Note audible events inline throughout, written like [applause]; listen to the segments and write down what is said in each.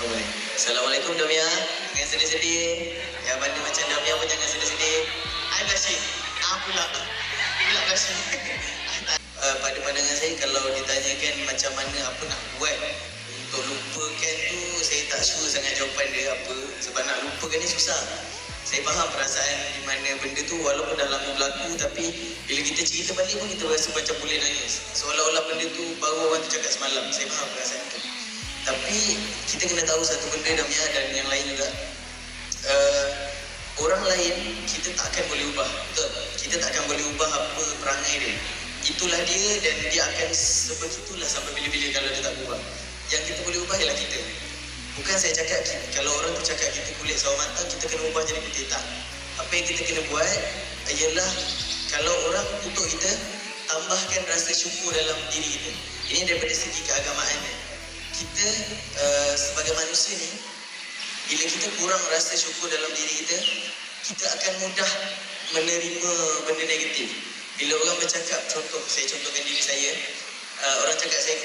Assalamualaikum Damia. Jangan sedih-sedih. Yang mana macam Damia pun jangan sedih-sedih. I blushing. Ah pula. Pula blushing. [laughs] uh, pada pandangan saya kalau ditanyakan macam mana apa nak buat untuk lupakan tu saya tak sure sangat jawapan dia apa sebab nak lupakan ni susah saya faham perasaan di mana benda tu walaupun dah lama berlaku tapi bila kita cerita balik pun kita rasa macam boleh nangis seolah-olah benda tu baru orang tu cakap semalam saya faham perasaan tu tapi kita kena tahu satu benda Damia dan yang lain juga. Uh, orang lain kita tak akan boleh ubah betul kita tak akan boleh ubah apa perangai dia. Itulah dia dan dia akan sebegitulah sampai bila-bila kalau dia tak ubah. Yang kita boleh ubah ialah kita. Bukan saya cakap kalau orang tu cakap kita kulit sawo matang kita kena ubah jadi putih tak apa yang kita kena buat ialah kalau orang kutuk kita tambahkan rasa syukur dalam diri kita. Ini daripada segi keagamaan kita uh, sebagai manusia ni bila kita kurang rasa syukur dalam diri kita kita akan mudah menerima benda negatif. Bila orang bercakap contoh saya contohkan diri saya uh, orang cakap saya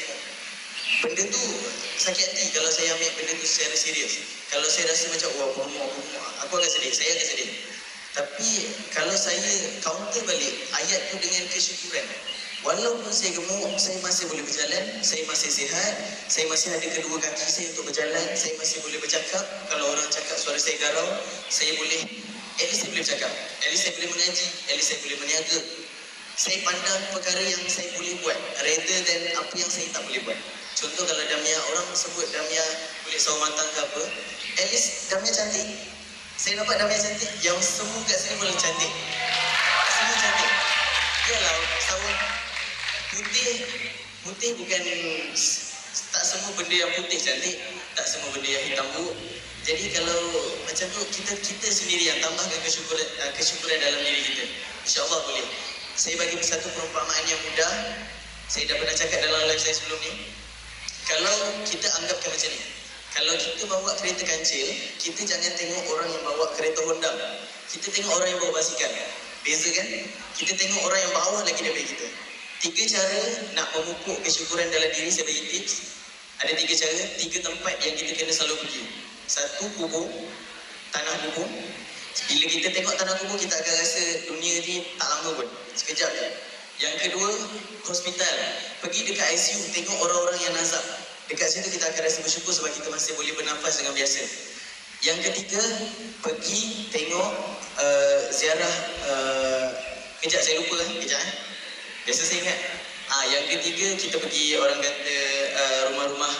benda tu sakit hati kalau saya ambil benda tu secara serius. Kalau saya rasa macam wah berumur berumur aku akan sedih saya akan sedih. Tapi kalau saya counter balik ayat tu dengan kesyukuran Walaupun saya gemuk, saya masih boleh berjalan, saya masih sihat, saya masih ada kedua kaki saya untuk berjalan, saya masih boleh bercakap. Kalau orang cakap suara saya garau, saya boleh, at least saya boleh bercakap. At least saya boleh mengaji, at least saya boleh berniaga. Saya pandang perkara yang saya boleh buat, rather than apa yang saya tak boleh buat. Contoh kalau Damia, orang sebut Damia kulit sawo matang ke apa, at least Damia cantik. Saya nampak Damia cantik, yang semua kat sini boleh cantik. Semua cantik. Yalah, sawo putih putih bukan tak semua benda yang putih cantik tak semua benda yang hitam buruk. Jadi kalau macam tu kita kita sendiri yang tambahkan kesyukuran uh, kesyukuran dalam diri kita. Insyaallah boleh. Saya bagi satu perumpamaan yang mudah. Saya dah pernah cakap dalam live saya sebelum ni. Kalau kita anggapkan macam ni kalau kita bawa kereta kancil kita jangan tengok orang yang bawa kereta Honda. Kita tengok orang yang bawa basikal. Beza kan? Kita tengok orang yang bawah lagi daripada kita Tiga cara nak memupuk kesyukuran dalam diri saya bagi tips. Ada tiga cara, tiga tempat yang kita kena selalu pergi. Satu, kubur. Tanah kubur. Bila kita tengok tanah kubur, kita akan rasa dunia ni tak lama pun. Sekejap je. Yang kedua, hospital. Pergi dekat ICU, tengok orang-orang yang nazak. Dekat situ kita akan rasa bersyukur sebab kita masih boleh bernafas dengan biasa. Yang ketiga, pergi tengok uh, ziarah uh, Kejap saya lupa kan, kejap eh. Biasa saya ingat. Ah, yang ketiga kita pergi orang kata uh, rumah-rumah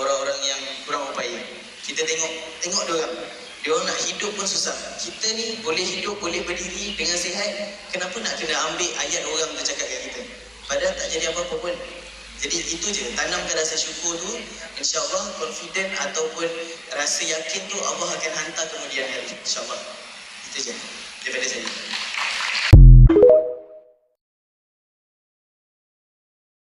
orang-orang yang kurang upaya. Kita tengok tengok dia orang. Dia nak hidup pun susah. Kita ni boleh hidup, boleh berdiri dengan sihat. Kenapa nak kena ambil ayat orang tu cakap kat kita? Padahal tak jadi apa-apa pun. Jadi itu je, tanamkan rasa syukur tu, insyaAllah confident ataupun rasa yakin tu Allah akan hantar kemudian hari. InsyaAllah. Itu je daripada saya.